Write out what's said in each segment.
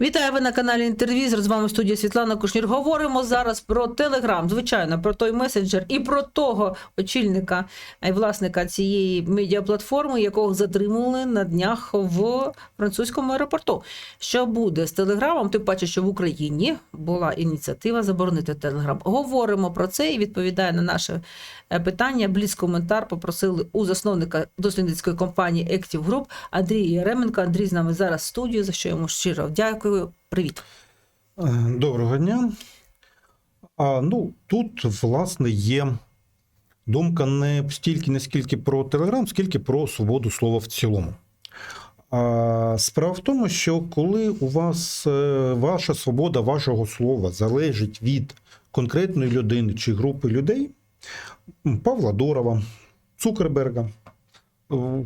Вітаю ви на каналі Інтервізор. З вами студія Світлана Кушнір. Говоримо зараз про Телеграм, звичайно, про той месенджер і про того очільника і власника цієї медіаплатформи, якого затримали на днях в французькому аеропорту. Що буде з Телеграмом? Тим паче, що в Україні була ініціатива заборонити Телеграм. Говоримо про це і відповідає на наше е, питання. Бліц коментар попросили у засновника дослідницької компанії Active Group Андрія Яременка. Андрій з нами зараз в студії, за що йому щиро дякую. Привіт. Е, Доброго дня. А, ну, тут, власне, є думка не стільки, не скільки про Телеграм, скільки про свободу слова в цілому. А, справа в тому, що коли у вас е, ваша свобода вашого слова залежить від конкретної людини чи групи людей, Павла Дорова, Цукерберга, е,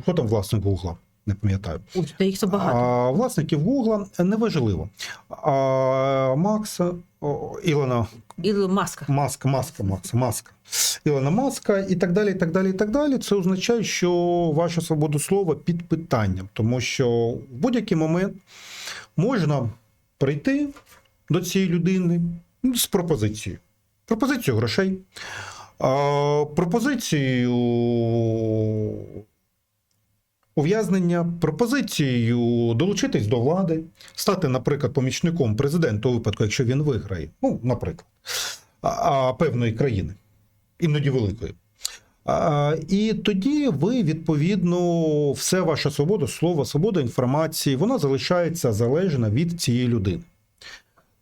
хто там власник Гугла, не пам'ятаю. Ось, та їх то багато. А власників Гугла неважливо. А Макса, о, Ілона Ілон Маска. Маска, Маска, Макса, Маска, Ілона Маска і так далі. і так далі, і так далі. Це означає, що ваша свобода слова під питанням, тому що в будь-який момент можна прийти до цієї людини з пропозицією. Пропозицію грошей, а, пропозицією ув'язнення, пропозицією долучитись до влади, стати, наприклад, помічником президента у випадку, якщо він виграє, ну, наприклад, а, а, певної країни, іноді великої. А, і тоді ви, відповідно, все ваша свобода, слова, свобода інформації, вона залишається залежна від цієї людини.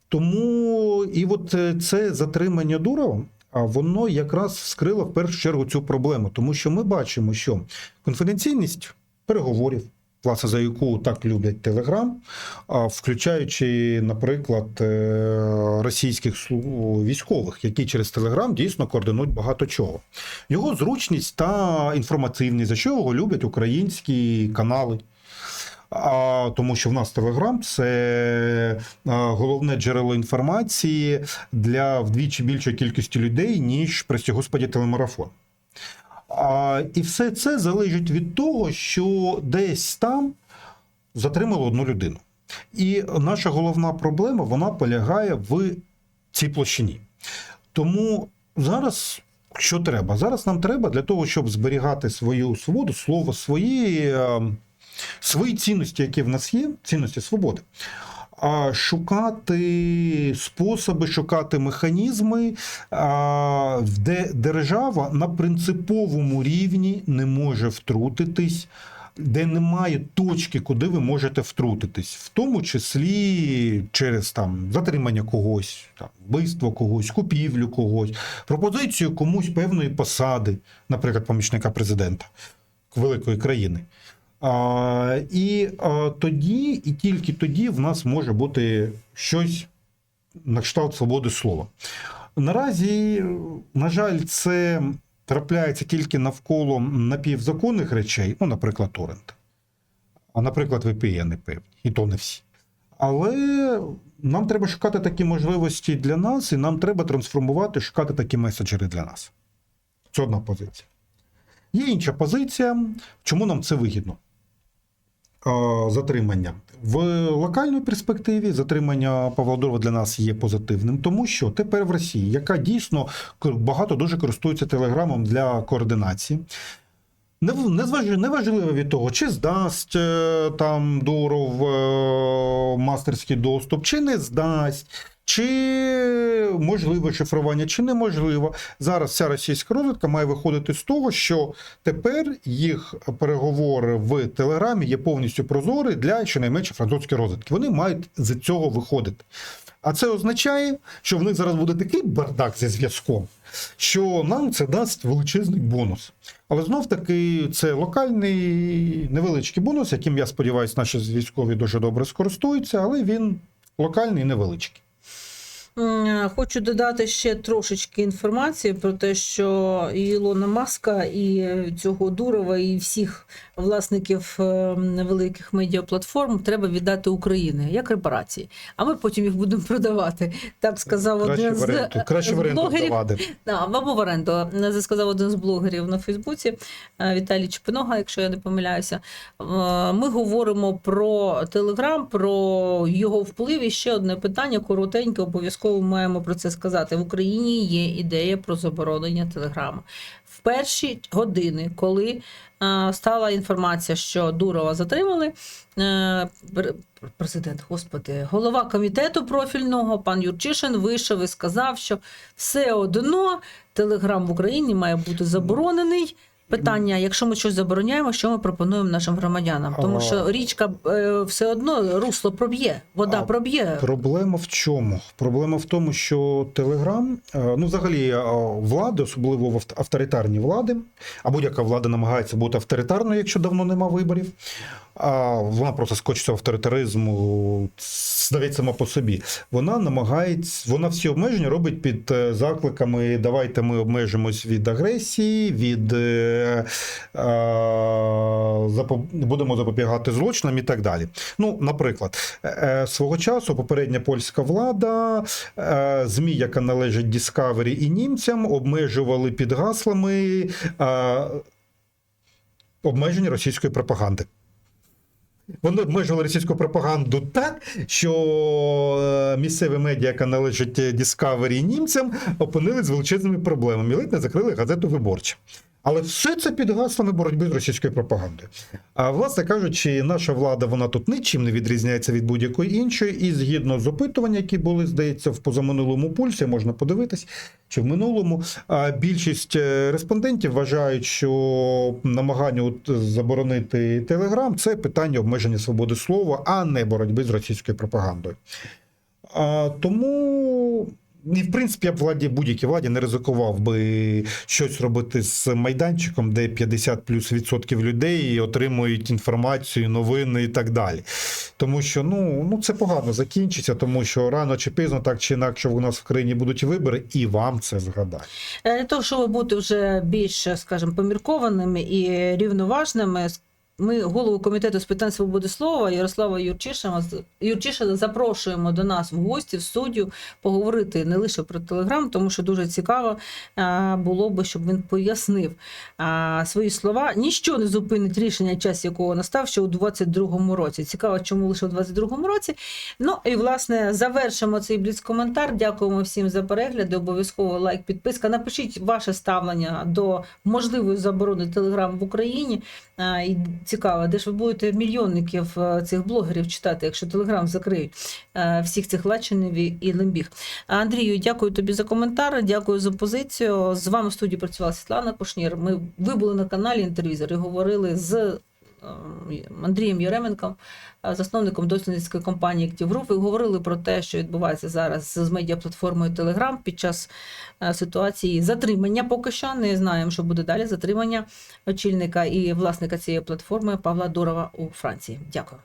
Тому і от е, це затримання Дурова, а воно якраз вскрило в першу чергу цю проблему, тому що ми бачимо, що конфіденційність переговорів, власне, за яку так люблять Телеграм, включаючи, наприклад, е, російських військових, які через Телеграм дійсно координують багато чого. Його зручність та інформативність, за що його люблять українські канали. А, тому що в нас Телеграм це а, головне джерело інформації для вдвічі більшої кількості людей, ніж, прості господі, телемарафон. А, і все це залежить від того, що десь там затримали одну людину. І наша головна проблема вона полягає в цій площині. Тому зараз що треба? Зараз нам треба для того, щоб зберігати свою свободу, слово свої, е, свої цінності, які в нас є, цінності свободи. Шукати способи, шукати механізми, де держава на принциповому рівні не може втрутитись, де немає точки, куди ви можете втрутитись, в тому числі через там затримання когось, там, вбивство когось, купівлю когось, пропозицію комусь певної посади, наприклад, помічника президента великої країни. І тоді, і тільки тоді в нас може бути щось на кшталт свободи слова. Наразі, на жаль, це трапляється тільки навколо напівзаконних речей, ну, наприклад, торрент. А, наприклад, VPN певні, і то не всі. Але нам треба шукати такі можливості для нас, і нам треба трансформувати, шукати такі меседжери для нас. Це одна позиція. Є інша позиція, чому нам це вигідно? Е, Затримання в локальній перспективі затримання Павлодорова для нас є позитивним, тому що тепер в Росії, яка дійсно багато дуже користується телеграмом для координації. Неважливо від того, чи здасть е, там Дуров е, мастерський доступ, чи не здасть, чи можливе шифрування, чи неможливо. Зараз вся російська розвідка має виходити з того, що тепер їх переговори в Телеграмі є повністю прозорі для щонайменше французької розвідки. Вони мають з цього виходити. А це означає, що в них зараз буде такий бардак зі зв'язком, що нам це дасть величезний бонус. Але знов таки це локальний невеличкий бонус, яким я сподіваюся, наші військові дуже добре скористуються, але він локальний і невеличкий. Хочу додати ще трошечки інформації про те, що і Ілона Маска, і цього Дурова, і всіх власників е, великих медіаплатформ треба віддати Україні як репарації. А ми потім їх будемо продавати. Так сказав Краще один оренду, з, краще блогерів. Да, або в оренду. Це сказав один з блогерів на Фейсбуці е, Віталій Чепинога, якщо я не помиляюся. Е, Ми говоримо про Телеграм, про його вплив. І ще одне питання коротеньке, обов'язково маємо про це сказати. В Україні є ідея про заборонення Телеграму. В перші години, коли е, стала інформація, що Дурова затримали, е, президент, господи, голова комітету профільного, пан Юрчишин, вийшов і сказав, що все одно Телеграм в Україні має бути заборонений. Питання, якщо ми щось забороняємо, що ми пропонуємо нашим громадянам? Тому що річка е, все одно русло проб'є, вода А проб'є. Проблема в чому? Проблема в тому, що Телеграм, е, ну взагалі е, влади, особливо авторитарні влади, а будь-яка влада намагається бути авторитарною, якщо давно нема виборів. А вона просто скочиться авторитаризму навіть сама по собі. Вона намагається, вона всі обмеження робить під е, закликами: давайте ми обмежимось від агресії, від е, е, запо- будемо запобігати злочинам і так далі. Ну, наприклад, е, е, свого часу попередня польська влада, е, ЗМІ, яка належить Discovery і німцям, обмежували під гаслами е, обмеження російської пропаганди. Вони обмежили російську пропаганду так, що е, місцеві медіа, яка належить Discovery німцям, опинились з величезними проблемами. Ледь не закрили газету виборча. Але все це під гаслами боротьби з російською пропагандою. А власне кажучи, наша влада вона тут нічим не відрізняється від будь-якої іншої, і згідно з опитувань, які були, здається, в позаминулому пульсі, можна подивитись, чи в минулому. Більшість е, респондентів вважають, що намагання заборонити Телеграм це питання обмеження свободи слова, а не боротьби з російською пропагандою. А, тому. І, в принципі, я б владі будь-якій владі не ризикував би щось робити з майданчиком, де 50 плюс відсотків людей отримують інформацію, новини і так далі. Тому що ну, ну це погано закінчиться, тому що рано чи пізно, так чи інакше, у нас в країні будуть вибори, і вам це згадають. Е, Для того, щоб бути вже більш, скажімо, поміркованими і рівноважними, ми голову комітету з питань свободи слова Ярослава Юрчишина, Юрчишина запрошуємо до нас в гості в студію поговорити не лише про телеграм, тому що дуже цікаво було би, щоб він пояснив свої слова. Ніщо не зупинить рішення, час якого настав ще у 22-му році. Цікаво, чому лише у 22-му році. Ну і власне завершимо цей бліц-коментар. Дякуємо всім за перегляди. Обов'язково лайк, підписка. Напишіть ваше ставлення до можливої заборони телеграм в Україні. І цікаво, де ж ви будете мільйонників е, цих блогерів читати, якщо телеграм закриють е, всіх цих Лачинів і- Лембіг. Андрію, дякую тобі за коментар, дякую за позицію. З вами в студії працювала Світлана Кушнір. Ми ви були на каналі Інтервізор і говорили з Андрієм Єременком, е, засновником дослідницької компанії Group. І говорили про те, що відбувається зараз з медіаплатформою Telegram під час е, ситуації затримання. Поки що не знаємо, що буде далі. Затримання очільника і власника цієї платформи Павла Дурова у Франції. Дякую.